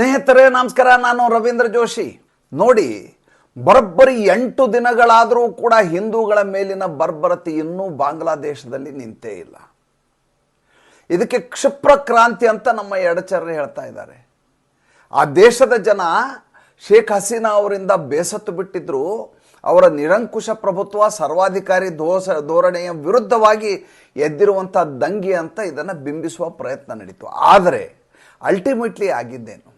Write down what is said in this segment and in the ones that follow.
ಸ್ನೇಹಿತರೆ, ನಮಸ್ಕಾರ. ನಾನು ರವೀಂದ್ರ ಜೋಶಿ. ನೋಡಿ, ಬರೋಬ್ಬರಿ ಎಂಟು ದಿನಗಳಾದರೂ ಕೂಡ ಹಿಂದೂಗಳ ಮೇಲಿನ ಬರ್ಬರತೆ ಇನ್ನೂ ಬಾಂಗ್ಲಾದೇಶದಲ್ಲಿ ನಿಂತೇ ಇಲ್ಲ. ಇದಕ್ಕೆ ಕ್ಷಿಪ್ರ ಕ್ರಾಂತಿ ಅಂತ ನಮ್ಮ ಎಡಚರರು ಹೇಳ್ತಾ ಇದ್ದಾರೆ. ಆ ದೇಶದ ಜನ ಶೇಖ್ ಹಸೀನಾ ಅವರಿಂದ ಬೇಸತ್ತು ಬಿಟ್ಟಿದ್ರು. ಅವರ ನಿರಂಕುಶ ಪ್ರಭುತ್ವ, ಸರ್ವಾಧಿಕಾರಿ ದೋಸ, ಧೋರಣೆಯ ವಿರುದ್ಧವಾಗಿ ಎದ್ದಿರುವಂಥ ದಂಗೆ ಅಂತ ಇದನ್ನು ಬಿಂಬಿಸುವ ಪ್ರಯತ್ನ ನಡೀತು. ಆದರೆ ಅಲ್ಟಿಮೇಟ್ಲಿ ಆಗಿದ್ದೇನು?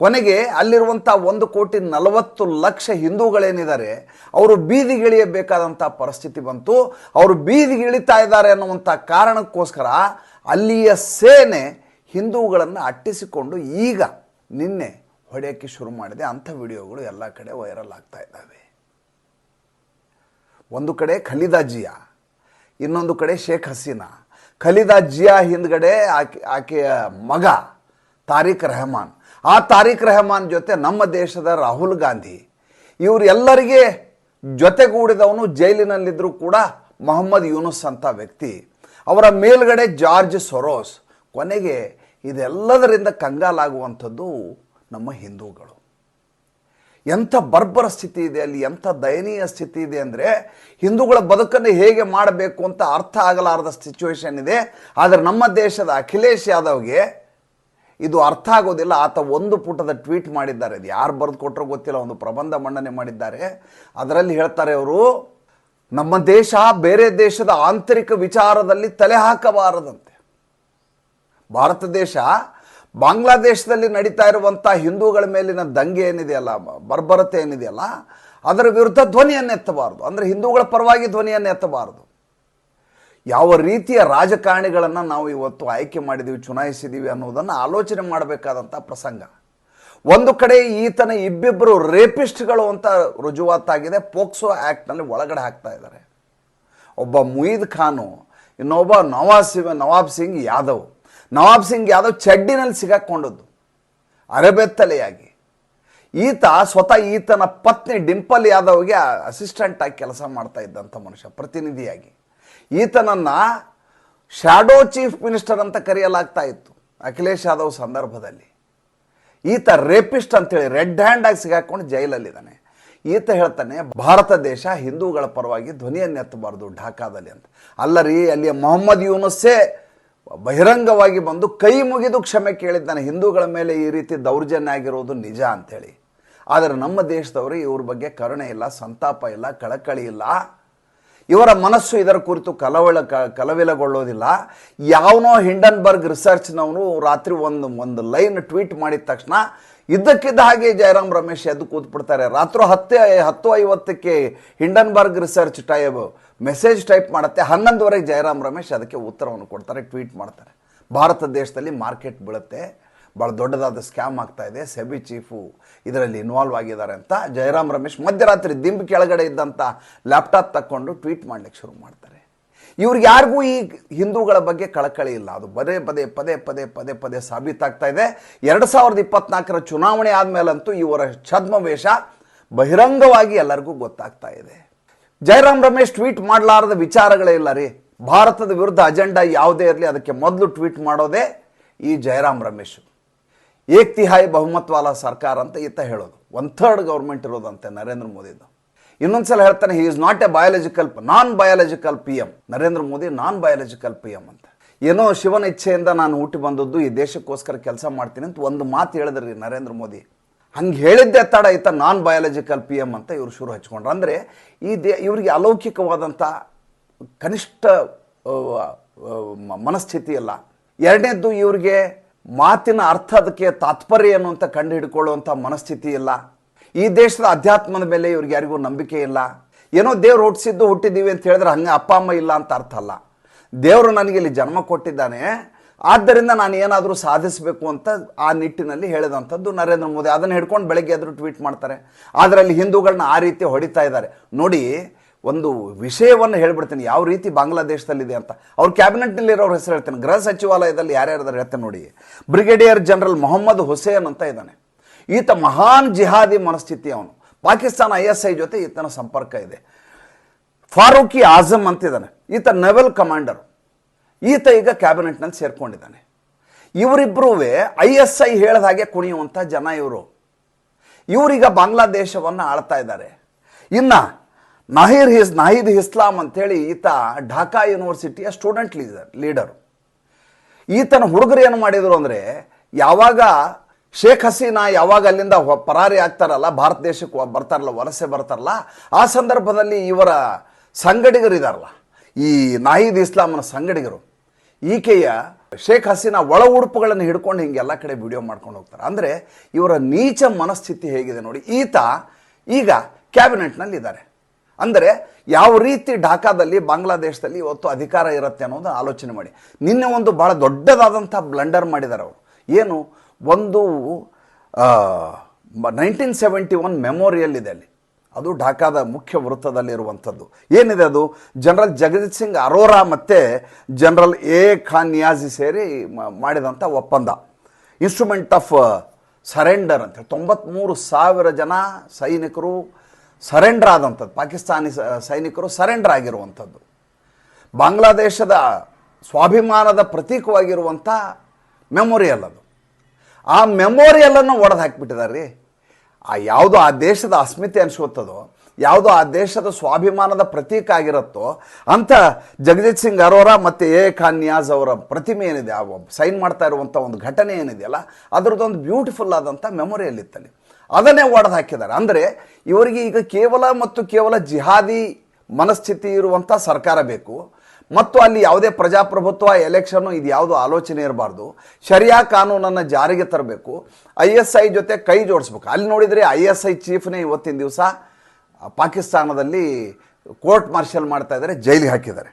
ಕೊನೆಗೆ ಅಲ್ಲಿರುವಂಥ ಒಂದು ಕೋಟಿ ನಲವತ್ತು ಲಕ್ಷ ಹಿಂದೂಗಳೇನಿದ್ದಾರೆ, ಅವರು ಬೀದಿಗಿಳಿಯಬೇಕಾದಂಥ ಪರಿಸ್ಥಿತಿ ಬಂತು. ಅವರು ಬೀದಿಗಿಳಿತಾ ಇದ್ದಾರೆ ಅನ್ನುವಂಥ ಕಾರಣಕ್ಕೋಸ್ಕರ ಅಲ್ಲಿಯ ಸೇನೆ ಹಿಂದೂಗಳನ್ನು ಅಟ್ಟಿಸಿಕೊಂಡು ಈಗ ನಿನ್ನೆ ಹೊಡೆಯೋಕ್ಕೆ ಶುರು ಮಾಡಿದೆ. ಅಂಥ ವಿಡಿಯೋಗಳು ಎಲ್ಲ ಕಡೆ ವೈರಲ್ ಆಗ್ತಾ ಇದ್ದಾವೆ. ಒಂದು ಕಡೆ ಖಲೀದಾ ಜಿಯಾ, ಇನ್ನೊಂದು ಕಡೆ ಶೇಖ್ ಹಸೀನಾ. ಖಲೀದಾ ಜಿಯಾ ಹಿಂದ್ಗಡೆ ಆಕೆ, ಆಕೆಯ ಮಗ ತಾರಿಕ್ ರೆಹಮಾನ್. ಆ ತಾರಿಕ್ ರೆಹಮಾನ್ ಜೊತೆ ನಮ್ಮ ದೇಶದ ರಾಹುಲ್ ಗಾಂಧಿ ಇವರೆಲ್ಲರಿಗೆ ಜೊತೆಗೂಡಿದವನು ಜೈಲಿನಲ್ಲಿದ್ದರೂ ಕೂಡ ಮೊಹಮ್ಮದ್ ಯೂನುಸ್ ಅಂತ ವ್ಯಕ್ತಿ. ಅವರ ಮೇಲ್ಗಡೆ ಜಾರ್ಜ್ ಸೊರೋಸ್, ಕೊನೆಗೆ ಇದೆಲ್ಲದರಿಂದ ಕಂಗಾಲಾಗುವಂಥದ್ದು ನಮ್ಮ ಹಿಂದೂಗಳು. ಎಂಥ ಬರ್ಬರ ಸ್ಥಿತಿ ಇದೆ ಅಲ್ಲಿ, ಎಂಥ ದಯನೀಯ ಸ್ಥಿತಿ ಇದೆ ಅಂದರೆ ಹಿಂದೂಗಳ ಬದುಕನ್ನು ಹೇಗೆ ಮಾಡಬೇಕು ಅಂತ ಅರ್ಥ ಆಗಲಾರದ ಸಿಚುವೇಶನ್ ಇದೆ. ಆದರೆ ನಮ್ಮ ದೇಶದ ಅಖಿಲೇಶ್ ಯಾದವ್ಗೆ ಇದು ಅರ್ಥ ಆಗೋದಿಲ್ಲ. ಆತ ಒಂದು ಪುಟದ ಟ್ವೀಟ್ ಮಾಡಿದ್ದಾರೆ. ಇದು ಯಾರು ಬರೆದು ಕೊಟ್ಟರೋ ಗೊತ್ತಿಲ್ಲ. ಒಂದು ಪ್ರಬಂಧ ಮಂಡನೆ ಮಾಡಿದ್ದಾರೆ. ಅದರಲ್ಲಿ ಹೇಳ್ತಾರೆ ಅವರು, ನಮ್ಮ ದೇಶ ಬೇರೆ ದೇಶದ ಆಂತರಿಕ ವಿಚಾರದಲ್ಲಿ ತಲೆ ಹಾಕಬಾರದಂತೆ. ಭಾರತ ದೇಶ, ಬಾಂಗ್ಲಾದೇಶದಲ್ಲಿ ನಡೀತಾ ಇರುವಂಥ ಹಿಂದೂಗಳ ಮೇಲಿನ ದಂಗೆ ಏನಿದೆಯಲ್ಲ, ಬರ್ಬರತೆ ಏನಿದೆಯಲ್ಲ, ಅದರ ವಿರುದ್ಧ ಧ್ವನಿಯನ್ನು ಎತ್ತಬಾರದು ಅಂದರೆ ಹಿಂದೂಗಳ ಪರವಾಗಿ ಧ್ವನಿಯನ್ನು ಎತ್ತಬಾರದು ಯಾವ ರೀತಿಯ ರಾಜಕಾರಣಿಗಳನ್ನು ನಾವು ಇವತ್ತು ಆಯ್ಕೆ ಮಾಡಿದ್ದೀವಿ ಚುನಾಯಿಸಿದ್ದೀವಿ ಅನ್ನೋದನ್ನು ಆಲೋಚನೆ ಮಾಡಬೇಕಾದಂಥ ಪ್ರಸಂಗ. ಒಂದು ಕಡೆ ಈತನ ಇಬ್ಬಿಬ್ಬರು ರೇಪಿಸ್ಟ್ಗಳು ಅಂತ ರುಜುವಾತಾಗಿದೆ, ಪೋಕ್ಸೋ ಆ್ಯಕ್ಟ್ನಲ್ಲಿ ಒಳಗಡೆ ಹಾಕ್ತಾ ಇದ್ದಾರೆ. ಒಬ್ಬ ಮುಯಿದ್ ಖಾನು, ಇನ್ನೊಬ್ಬ ನವಾಬ್ ಸಿಂಗ್ ನವಾಬ್ ಸಿಂಗ್ ಯಾದವ್. ನವಾಬ್ ಸಿಂಗ್ ಯಾದವ್ ಚಡ್ಡಿನಲ್ಲಿ ಸಿಗಾಕೊಂಡದ್ದು, ಅರೆಬೆತ್ತಲೆಯಾಗಿ. ಈತ ಸ್ವತಃ ಈತನ ಪತ್ನಿ ಡಿಂಪಲ್ ಯಾದವ್ಗೆ ಅಸಿಸ್ಟೆಂಟ್ ಆಗಿ ಕೆಲಸ ಮಾಡ್ತಾ ಇದ್ದಂಥ ಮನುಷ್ಯ, ಪ್ರತಿನಿಧಿಯಾಗಿ. ಈತನನ್ನ ಶ್ಯಾಡೋ ಚೀಫ್ ಮಿನಿಸ್ಟರ್ ಅಂತ ಕರೆಯಲಾಗ್ತಾ ಇತ್ತು. ಅಖಿಲೇಶ್ ಯಾದವ್ ಸಂದರ್ಭದಲ್ಲಿ. ಈತ ರೇಪಿಸ್ಟ್ ಅಂತೇಳಿ ರೆಡ್ ಹ್ಯಾಂಡ್ ಆಗಿ ಸಿಗಾಕೊಂಡು ಜೈಲಲ್ಲಿದ್ದಾನೆ. ಈತ ಹೇಳ್ತಾನೆ, ಭಾರತ ದೇಶ ಹಿಂದೂಗಳ ಪರವಾಗಿ ಧ್ವನಿಯನ್ನೆತ್ತಬಾರ್ದು ಢಾಕಾದಲ್ಲಿ ಅಂತ. ಅಲ್ಲ ರೀ ಅಲ್ಲಿಯ ಮೊಹಮ್ಮದ್ ಯೂನಸ್ಸೇ ಬಹಿರಂಗವಾಗಿ ಬಂದು ಕೈ ಮುಗಿದು ಕ್ಷಮೆ ಕೇಳಿದ್ದಾನೆ. ಹಿಂದೂಗಳ ಮೇಲೆ ಈ ರೀತಿ ದೌರ್ಜನ್ಯ ಆಗಿರೋದು ನಿಜ ಅಂತೇಳಿ. ಆದರೆ ನಮ್ಮ ದೇಶದವರು ಇವ್ರ ಬಗ್ಗೆ ಕರುಣೆ ಇಲ್ಲ, ಸಂತಾಪ ಇಲ್ಲ, ಕಳಕಳಿ ಇಲ್ಲ. ಇವರ ಮನಸ್ಸು ಇದರ ಕುರಿತು ಕಲವಳ ಕ- ಕಲವಿಲಗೊಳ್ಳೋದಿಲ್ಲ. ಯಾವನೋ ಹಿಂಡನ್ಬರ್ಗ್ ರಿಸರ್ಚ್ನವನು ರಾತ್ರಿ ಒಂದು ಒಂದು ಲೈನ್ ಟ್ವೀಟ್ ಮಾಡಿದ ತಕ್ಷಣ, ಇದ್ದಕ್ಕಿದ್ದ ಹಾಗೆ ಜಯರಾಮ್ ರಮೇಶ್ ಎದ್ದು ಕೂತ್ಬಿಡ್ತಾರೆ. ರಾತ್ರಿ ಹತ್ತೆ ಹತ್ತು ಐವತ್ತಕ್ಕೆ Hindenburg research type, message type ಮಾಡುತ್ತೆ. ಹನ್ನೊಂದುವರೆಗೆ ಜಯರಾಮ್ ರಮೇಶ್ ಅದಕ್ಕೆ ಉತ್ತರವನ್ನು ಕೊಡ್ತಾರೆ, ಟ್ವೀಟ್ ಮಾಡ್ತಾರೆ. ಭಾರತ ದೇಶದಲ್ಲಿ ಮಾರ್ಕೆಟ್ ಬೀಳುತ್ತೆ. ಭಾಳ ದೊಡ್ಡದಾದ ಸ್ಕ್ಯಾಮ್ ಆಗ್ತಾ ಇದೆ. ಸೆಬಿ ಚೀಫು ಇದರಲ್ಲಿ ಇನ್ವಾಲ್ವ್ ಆಗಿದ್ದಾರೆ ಅಂತ ಜಯರಾಮ್ ರಮೇಶ್ ಮಧ್ಯರಾತ್ರಿ ದಿಂಬು ಕೆಳಗಡೆ ಇದ್ದಂಥ ಲ್ಯಾಪ್ಟಾಪ್ ತಕ್ಕೊಂಡು ಟ್ವೀಟ್ ಮಾಡಲಿಕ್ಕೆ ಶುರು ಮಾಡ್ತಾರೆ. ಇವ್ರಿಗೆ ಯಾರಿಗೂ ಈ ಹಿಂದೂಗಳ ಬಗ್ಗೆ ಕಳಕಳಿ ಇಲ್ಲ. ಅದು ಪದೇ ಪದೇ ಪದೇ ಪದೇ ಪದೇ ಪದೇ ಸಾಬೀತಾಗ್ತಾ ಇದೆ. ಎರಡು ಸಾವಿರದ ಇಪ್ಪತ್ನಾಲ್ಕರ ಚುನಾವಣೆ ಆದಮೇಲಂತೂ ಇವರ ಛದ್ಮವೇಷ ಬಹಿರಂಗವಾಗಿ ಎಲ್ಲರಿಗೂ ಗೊತ್ತಾಗ್ತಾ ಇದೆ. ಜಯರಾಮ್ ರಮೇಶ್ ಟ್ವೀಟ್ ಮಾಡಲಾರದ ವಿಚಾರಗಳೇ ಇಲ್ಲ ರೀ. ಭಾರತದ ವಿರುದ್ಧ ಅಜೆಂಡಾ ಯಾವುದೇ ಇರಲಿ, ಅದಕ್ಕೆ ಮೊದಲು ಟ್ವೀಟ್ ಮಾಡೋದೇ ಈ ಜಯರಾಮ್ ರಮೇಶ್. ಏಕ್ ತಿಹಾಯಿ ಬಹುಮತ್ ವಾಲ ಸರ್ಕಾರ ಅಂತ ಈತ ಹೇಳೋದು. ಒನ್ ಥರ್ಡ್ ಗೌರ್ಮೆಂಟ್ ಇರೋದಂತೆ ನರೇಂದ್ರ ಮೋದಿದು. ಇನ್ನೊಂದ್ಸಲ ಹೇಳ್ತಾನೆ he is not a biological non biological P M Narendra Modi non biological P M ಅಂತ. ಏನೋ ಶಿವನ ಇಚ್ಛೆಯಿಂದ ನಾನು ಹುಟ್ಟಿ ಬಂದದ್ದು, ಈ ದೇಶಕ್ಕೋಸ್ಕರ ಕೆಲಸ ಮಾಡ್ತೀನಿ ಅಂತ ಒಂದು ಮಾತು ಹೇಳಿದ್ರಿ ನರೇಂದ್ರ ಮೋದಿ. ಹಂಗೆ ಹೇಳಿದ್ದೆ ತಡ ಈತ ನಾನ್ ಬಯಾಲಜಿಕಲ್ ಪಿ ಎಂ ಅಂತ ಇವರು ಶುರು ಹಚ್ಕೊಂಡ್ರು. ಅಂದರೆ ಈ ದೇ, ಇವರಿಗೆ ಅಲೌಕಿಕವಾದಂಥ ಕನಿಷ್ಠ ಮನಸ್ಥಿತಿ ಅಲ್ಲ ಎರಡನೇದ್ದು ಇವರಿಗೆ ಮಾತಿನ ಅರ್ಥ ಅದಕ್ಕೆ ತಾತ್ಪರ್ಯ ಏನು ಅಂತ ಕಂಡು ಹಿಡ್ಕೊಳ್ಳುವಂಥ ಮನಸ್ಥಿತಿ ಇಲ್ಲ. ಈ ದೇಶದ ಅಧ್ಯಾತ್ಮದ ಮೇಲೆ ಇವ್ರಿಗೆ ಯಾರಿಗೂ ನಂಬಿಕೆ ಇಲ್ಲ. ಏನೋ ದೇವ್ರು ಹುಟ್ಟಿಸಿದ್ದು ಹುಟ್ಟಿದ್ದೀವಿ ಅಂತ ಹೇಳಿದ್ರೆ ಹಂಗೆ ಅಪ್ಪ, ಅಮ್ಮ ಇಲ್ಲ ಅಂತ ಅರ್ಥ ಅಲ್ಲ. ದೇವರು ನನಗೆ ಇಲ್ಲಿ ಜನ್ಮ ಕೊಟ್ಟಿದ್ದಾನೆ. ಆದ್ದರಿಂದ ನಾನು ಏನಾದರೂ ಸಾಧಿಸಬೇಕು ಅಂತ ಆ ನಿಟ್ಟಿನಲ್ಲಿ ಹೇಳಿದಂಥದ್ದು ನರೇಂದ್ರ ಮೋದಿ. ಅದನ್ನು ಹಿಡ್ಕೊಂಡು ಬೆಳಗ್ಗೆ ಎದ್ರು ಟ್ವೀಟ್ ಮಾಡ್ತಾರೆ. ಆದರೆ ಅಲ್ಲಿ ಹಿಂದೂಗಳನ್ನ ಆ ರೀತಿ ಹೊಡಿತಾ ಇದ್ದಾರೆ. ನೋಡಿ ಒಂದು ವಿಷಯವನ್ನು ಹೇಳ್ಬಿಡ್ತೀನಿ. ಯಾವ ರೀತಿ ಬಾಂಗ್ಲಾದೇಶದಲ್ಲಿದೆ ಅಂತ. ಅವ್ರ ಕ್ಯಾಬಿನೆಟ್ನಲ್ಲಿರೋರ ಹೆಸರು ಹೇಳ್ತೇನೆ. ಗೃಹ ಸಚಿವಾಲಯದಲ್ಲಿ ಯಾರ್ಯಾರು ಹೇಳ್ತೇನೆ ನೋಡಿ. ಬ್ರಿಗೇಡಿಯರ್ ಜನರಲ್ ಮೊಹಮ್ಮದ್ ಹುಸೇನ್ ಅಂತ ಇದ್ದಾನೆ. ಈತ ಮಹಾನ್ ಜಿಹಾದಿ ಮನಸ್ಥಿತಿ ಅವನು. ಪಾಕಿಸ್ತಾನ ಐ ಎಸ್ ಐ ಜೊತೆ ಈತನ ಸಂಪರ್ಕ ಇದೆ. ಫಾರೂಕಿ ಆಜಮ್ ಅಂತಿದ್ದಾನೆ ಈತ ನವೆಲ್ ಕಮಾಂಡರ್ ಈತ ಈಗ ಕ್ಯಾಬಿನೆಟ್ನಲ್ಲಿ ಸೇರ್ಕೊಂಡಿದ್ದಾನೆ. ಇವರಿಬ್ಬರೂ ಐ ಎಸ್ ಐ ಹೇಳಿದ ಹಾಗೆ ಕುಣಿಯುವಂಥ ಜನ ಇವರು. ಇವರೀಗ ಬಾಂಗ್ಲಾದೇಶವನ್ನು ಆಳ್ತಾ ಇದ್ದಾರೆ. ಇನ್ನು ನಾಹಿರ್ ಹಿಸ್, ನಾಹಿದ್ ಇಸ್ಲಾಂ ಅಂತೇಳಿ ಈತ ಢಾಕಾ ಯೂನಿವರ್ಸಿಟಿಯ ಸ್ಟೂಡೆಂಟ್ ಲೀಡರ್, ಲೀಡರು. ಈತನ ಹುಡುಗರು ಏನು ಮಾಡಿದರು ಅಂದರೆ, ಯಾವಾಗ ಶೇಖ್ ಹಸೀನಾ ಯಾವಾಗ ಅಲ್ಲಿಂದ ಪರಾರಿ ಆಗ್ತಾರಲ್ಲ, ಭಾರತ ದೇಶಕ್ಕೆ ಬರ್ತಾರಲ್ಲ, ವಲಸೆ ಬರ್ತಾರಲ್ಲ, ಆ ಸಂದರ್ಭದಲ್ಲಿ ಇವರ ಸಂಗಡಿಗರು ಇದಾರಲ್ಲ. ಈ ನಾಹಿದ್ ಇಸ್ಲಾಮನ ಸಂಗಡಿಗರು, ಈಕೆಯ ಶೇಖ್ ಹಸೀನಾ ಒಳ ಉಡುಪುಗಳನ್ನು ಹಿಡ್ಕೊಂಡು ಹಿಂಗೆಲ್ಲ ಕಡೆ ವಿಡಿಯೋ ಮಾಡ್ಕೊಂಡು ಹೋಗ್ತಾರೆ. ಅಂದರೆ ಇವರ ನೀಚ ಮನಸ್ಥಿತಿ ಹೇಗಿದೆ ನೋಡಿ, ಈತ ಈಗ ಕ್ಯಾಬಿನೆಟ್ನಲ್ಲಿ ಇದ್ದಾರೆ ಅಂದರೆ ಯಾವ ರೀತಿ ಢಾಕಾದಲ್ಲಿ, ಬಾಂಗ್ಲಾದೇಶದಲ್ಲಿ ಇವತ್ತು ಅಧಿಕಾರ ಇರುತ್ತೆ ಅನ್ನೋದು ಆಲೋಚನೆ ಮಾಡಿ. ನಿನ್ನೆ ಒಂದು ಭಾಳ ದೊಡ್ಡದಾದಂಥ ಬ್ಲಂಡರ್ ಮಾಡಿದ್ದಾರೆ ಅವರು. ಏನು? ಒಂದು ನೈನ್ಟೀನ್ ಸೆವೆಂಟಿ ಒನ್ ಮೆಮೋರಿಯಲ್ ಇದೆ ಅಲ್ಲಿ. ಅದು ಢಾಕಾದ ಮುಖ್ಯ ವೃತ್ತದಲ್ಲಿರುವಂಥದ್ದು. ಏನಿದೆ ಅದು? ಜನರಲ್ ಜಗಜಿತ್ ಸಿಂಗ್ ಅರೋರಾ ಮತ್ತು ಜನರಲ್ ಎ ಖಾನ್ ನಿಯಾಜಿ ಸೇರಿ ಮಾಡಿದಂಥ ಒಪ್ಪಂದ. ಇನ್ಸ್ಟ್ರೂಮೆಂಟ್ ಆಫ್ ಸರೆಂಡರ್ ಅಂತ ತೊಂಬತ್ಮೂರು ಸಾವಿರ ಜನ ಸೈನಿಕರು ಸರೆಂಡರ್ ಆದಂಥದ್ದು, ಪಾಕಿಸ್ತಾನಿ ಸೈನಿಕರು ಸರೆಂಡರ್ ಆಗಿರುವಂಥದ್ದು. ಬಾಂಗ್ಲಾದೇಶದ ಸ್ವಾಭಿಮಾನದ ಪ್ರತೀಕವಾಗಿರುವಂಥ ಮೆಮೊರಿಯಲ್ ಅದು. ಆ ಮೆಮೋರಿಯಲನ್ನು ಒಡೆದು ಹಾಕಿಬಿಟ್ಟಿದ್ದಾರೆ ರೀ ಆ ಯಾವುದು ಆ ದೇಶದ ಅಸ್ಮಿತೆ ಅನಿಸುತ್ತದೋ ಯಾವುದು ಆ ದೇಶದ ಸ್ವಾಭಿಮಾನದ ಪ್ರತೀಕ ಆಗಿರುತ್ತೋ ಅಂತ ಜಗಜಿತ್ ಸಿಂಗ್ ಅರೋರ ಮತ್ತು ಎ ಖಾನ್ ನಿಯಾಜ್ ಅವರ ಪ್ರತಿಮೆ ಏನಿದೆ, ಆ ಸೈನ್ ಮಾಡ್ತಾ ಇರುವಂಥ ಒಂದು ಘಟನೆ ಏನಿದೆಯಲ್ಲ, ಅದರದ್ದೊಂದು ಬ್ಯೂಟಿಫುಲ್ ಆದಂಥ ಮೆಮೊರಿಯಲ್ ಇತ್ತಲ್ಲಿ. ಅದನ್ನೇ ಒಡೆದು ಹಾಕಿದ್ದಾರೆ. ಅಂದರೆ ಇವರಿಗೆ ಈಗ ಕೇವಲ ಮತ್ತು ಕೇವಲ ಜಿಹಾದಿ ಮನಸ್ಥಿತಿ ಇರುವಂಥ ಸರ್ಕಾರ ಬೇಕು. ಮತ್ತು ಅಲ್ಲಿ ಯಾವುದೇ ಪ್ರಜಾಪ್ರಭುತ್ವ ಎಲೆಕ್ಷನ್ನು ಇದು ಯಾವುದು ಆಲೋಚನೆ ಇರಬಾರ್ದು. ಶರಿಯಾ ಕಾನೂನನ್ನು ಜಾರಿಗೆ ತರಬೇಕು. ಐ ಎಸ್ ಐ ಜೊತೆ ಕೈ ಜೋಡಿಸ್ಬೇಕು. ಅಲ್ಲಿ ನೋಡಿದರೆ ಐ ಎಸ್ ಐ ಚೀಫ್ನೇ ಇವತ್ತಿನ ದಿವಸ ಪಾಕಿಸ್ತಾನದಲ್ಲಿ ಕೋರ್ಟ್ ಮಾರ್ಷಲ್ ಮಾಡ್ತಾ ಇದ್ದಾರೆ, ಜೈಲಿಗೆ ಹಾಕಿದ್ದಾರೆ.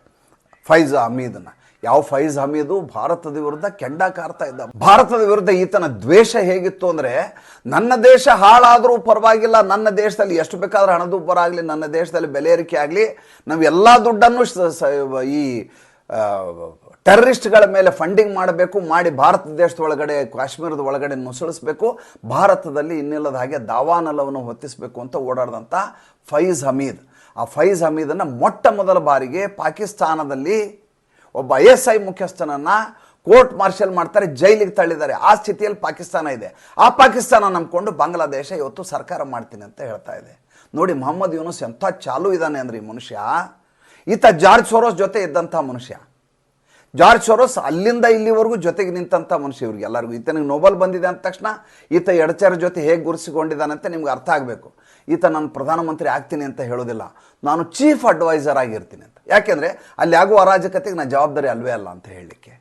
ಫೈಜ್ ಹಮೀದನ್ನ ಯಾವ ಫೈಜ್ ಹಮೀದು ಭಾರತದ ವಿರುದ್ಧ ಕೆಂಡ ಕಾರ್ತಾ ಇದ್ದ. ಭಾರತದ ವಿರುದ್ಧ ಈತನ ದ್ವೇಷ ಹೇಗಿತ್ತು ಅಂದರೆ, ನನ್ನ ದೇಶ ಹಾಳಾದರೂ ಪರವಾಗಿಲ್ಲ, ನನ್ನ ದೇಶದಲ್ಲಿ ಎಷ್ಟು ಬೇಕಾದ್ರೂ ಹಣದುಬ್ಬರ ಆಗಲಿ, ನನ್ನ ದೇಶದಲ್ಲಿ ಬೆಲೆ ಏರಿಕೆ ಆಗಲಿ, ನಾವು ಎಲ್ಲ ದುಡ್ಡನ್ನು ಈ ಟೆರರಿಸ್ಟ್ಗಳ ಮೇಲೆ ಫಂಡಿಂಗ್ ಮಾಡಬೇಕು, ಮಾಡಿ ಭಾರತ ದೇಶದ ಒಳಗಡೆ ಕಾಶ್ಮೀರದ ಒಳಗಡೆ ನುಸುಳಿಸ್ಬೇಕು, ಭಾರತದಲ್ಲಿ ಇನ್ನಿಲ್ಲದ ಹಾಗೆ ದಾವಾನಲವನ್ನು ಹೊತ್ತಿಸಬೇಕು ಅಂತ ಓಡಾಡಿದಂಥ ಫೈಜ್ ಹಮೀದ್. ಆ ಫೈಜ್ ಹಮೀದನ್ನು ಮೊಟ್ಟ ಮೊದಲ ಬಾರಿಗೆ ಪಾಕಿಸ್ತಾನದಲ್ಲಿ ಒಬ್ಬ ಐ ಎಸ್ ಐ ಮುಖ್ಯಸ್ಥನನ್ನು ಕೋರ್ಟ್ ಮಾರ್ಷಲ್ ಮಾಡ್ತಾರೆ, ಜೈಲಿಗೆ ತಳ್ಳಿದ್ದಾರೆ. ಆ ಸ್ಥಿತಿಯಲ್ಲಿ ಪಾಕಿಸ್ತಾನ ಇದೆ. ಆ ಪಾಕಿಸ್ತಾನ ನಂಬಿಕೊಂಡು ಬಾಂಗ್ಲಾದೇಶ ಇವತ್ತು ಸರ್ಕಾರ ಮಾಡ್ತೀನಿ ಅಂತ ಹೇಳ್ತಾ ಇದೆ. ನೋಡಿ, ಮೊಹಮ್ಮದ್ ಯೂನುಸ್ ಎಂಥ ಚಾಲು ಇದ್ದಾನೆ ಅಂದ್ರೆ ಈ ಮನುಷ್ಯ. ಈತ ಜಾರ್ಜ್ ಸೋರೋಸ್ ಜೊತೆ ಇದ್ದಂಥ ಮನುಷ್ಯ. ಜಾರ್ಜ್ ಸೋರೋಸ್ ಅಲ್ಲಿಂದ ಇಲ್ಲಿವರೆಗೂ ಜೊತೆಗೆ ನಿಂತಂಥ ಮನುಷ್ಯ ಇವ್ರಿಗೆ ಎಲ್ಲರಿಗೂ. ಈತನಿಗೆ ನೋಬಲ್ ಬಂದಿದೆ ಅಂದ ತಕ್ಷಣ ಈತ ಎಡಚರ ಜೊತೆ ಹೇಗೆ ಗುರುಸಿಕೊಂಡಿದ್ದಾನೆ ಅಂತ ನಿಮ್ಗೆ ಅರ್ಥ ಆಗಬೇಕು. ಈತ ನಾನು ಪ್ರಧಾನಮಂತ್ರಿ ಆಗ್ತೀನಿ ಅಂತ ಹೇಳೋದಿಲ್ಲ. ನಾನು ಚೀಫ್ ಅಡ್ವೈಸರ್ ಆಗಿರ್ತೀನಿ ಅಂತ. ಯಾಕೆಂದರೆ ಅಲ್ಲಿ ಆಗುವ ಅರಾಜಕತೆಗೆ ನಾನು ಜವಾಬ್ದಾರಿ ಅಲ್ವೇ ಅಲ್ಲ ಅಂತ ಹೇಳಲಿಕ್ಕೆ.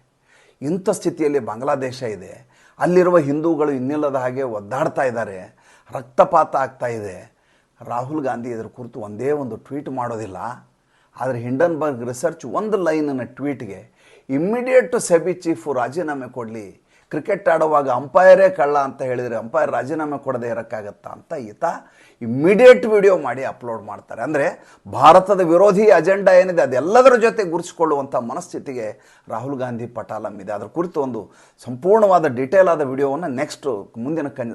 ಇಂಥ ಸ್ಥಿತಿಯಲ್ಲಿ ಬಾಂಗ್ಲಾದೇಶ ಇದೆ. ಅಲ್ಲಿರುವ ಹಿಂದೂಗಳು ಇನ್ನಿಲ್ಲದ ಹಾಗೆ ಒದ್ದಾಡ್ತಾ ಇದ್ದಾರೆ. ರಕ್ತಪಾತ ಆಗ್ತಾ ಇದೆ. ರಾಹುಲ್ ಗಾಂಧಿ ಇದರ ಕುರಿತು ಒಂದೇ ಒಂದು ಟ್ವೀಟ್ ಮಾಡೋದಿಲ್ಲ. ಆದರೆ ಹಿಂಡನ್ಬರ್ಗ್ ರಿಸರ್ಚ್ ಒಂದು ಲೈನನ್ನು ಟ್ವೀಟ್ಗೆ ಇಮ್ಮಿಡಿಯೇಟ್ ಸೆಬಿ ಚೀಫು ರಾಜೀನಾಮೆ ಕೊಡಲಿ. ಕ್ರಿಕೆಟ್ ಆಡುವಾಗ ಅಂಪೈರೇ ಕಳ್ಳ ಅಂತ ಹೇಳಿದರೆ ಅಂಪೈರ್ ರಾಜೀನಾಮೆ ಕೊಡದೆ ಇರೋಕ್ಕಾಗತ್ತಾ ಅಂತ ಈತ ಇಮ್ಮಿಡಿಯೇಟ್ ವಿಡಿಯೋ ಮಾಡಿ ಅಪ್ಲೋಡ್ ಮಾಡ್ತಾರೆ. ಅಂದರೆ ಭಾರತದ ವಿರೋಧಿ ಅಜೆಂಡಾ ಏನಿದೆ ಅದೆಲ್ಲದರ ಜೊತೆ ಗುರುಸಿಕೊಳ್ಳುವಂಥ ಮನಸ್ಥಿತಿಗೆ ರಾಹುಲ್ ಗಾಂಧಿ ಪಟಾಲಂ ಇದೆ. ಅದರ ಕುರಿತು ಒಂದು ಸಂಪೂರ್ಣವಾದ ಡೀಟೇಲ್ ಆದ ವಿಡಿಯೋವನ್ನು ನೆಕ್ಸ್ಟ್ ಮುಂದಿನ ಕನ್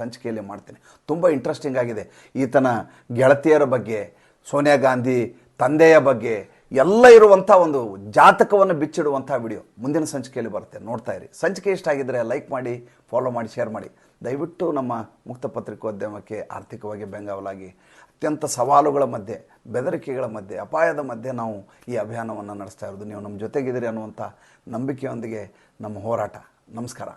ಸಂಚಿಕೆಯಲ್ಲಿ ಮಾಡ್ತೀನಿ. ತುಂಬ ಇಂಟ್ರೆಸ್ಟಿಂಗ್ ಆಗಿದೆ. ಈತನ ಗೆಳತಿಯರ ಬಗ್ಗೆ, ಸೋನಿಯಾ ಗಾಂಧಿ ತಂದೆಯ ಬಗ್ಗೆ ಎಲ್ಲ ಇರುವಂಥ ಒಂದು ಜಾತಕವನ್ನು ಬಿಚ್ಚಿಡುವಂಥ ವಿಡಿಯೋ ಮುಂದಿನ ಸಂಚಿಕೆಯಲ್ಲಿ ಬರುತ್ತೆ. ನೋಡ್ತಾ ಇರಿ. ಸಂಚಿಕೆ ಇಷ್ಟ ಆಗಿದ್ದರೆ ಲೈಕ್ ಮಾಡಿ ಫಾಲೋ ಮಾಡಿ ಶೇರ್ ಮಾಡಿ. ದಯವಿಟ್ಟು ನಮ್ಮ ಮುಕ್ತ ಪತ್ರಿಕೋದ್ಯಮಕ್ಕೆ ಆರ್ಥಿಕವಾಗಿ ಬೆಂಗಾವಲಾಗಿ, ಅತ್ಯಂತ ಸವಾಲುಗಳ ಮಧ್ಯೆ, ಬೆದರಿಕೆಗಳ ಮಧ್ಯೆ, ಅಪಾಯದ ಮಧ್ಯೆ ನಾವು ಈ ಅಭಿಯಾನವನ್ನು ನಡೆಸ್ತಾ ಇರೋದು. ನೀವು ನಮ್ಮ ಜೊತೆಗಿದ್ದೀರಿ ಅನ್ನುವಂಥ ನಂಬಿಕೆಯೊಂದಿಗೆ ನಮ್ಮ ಹೋರಾಟ. ನಮಸ್ಕಾರ.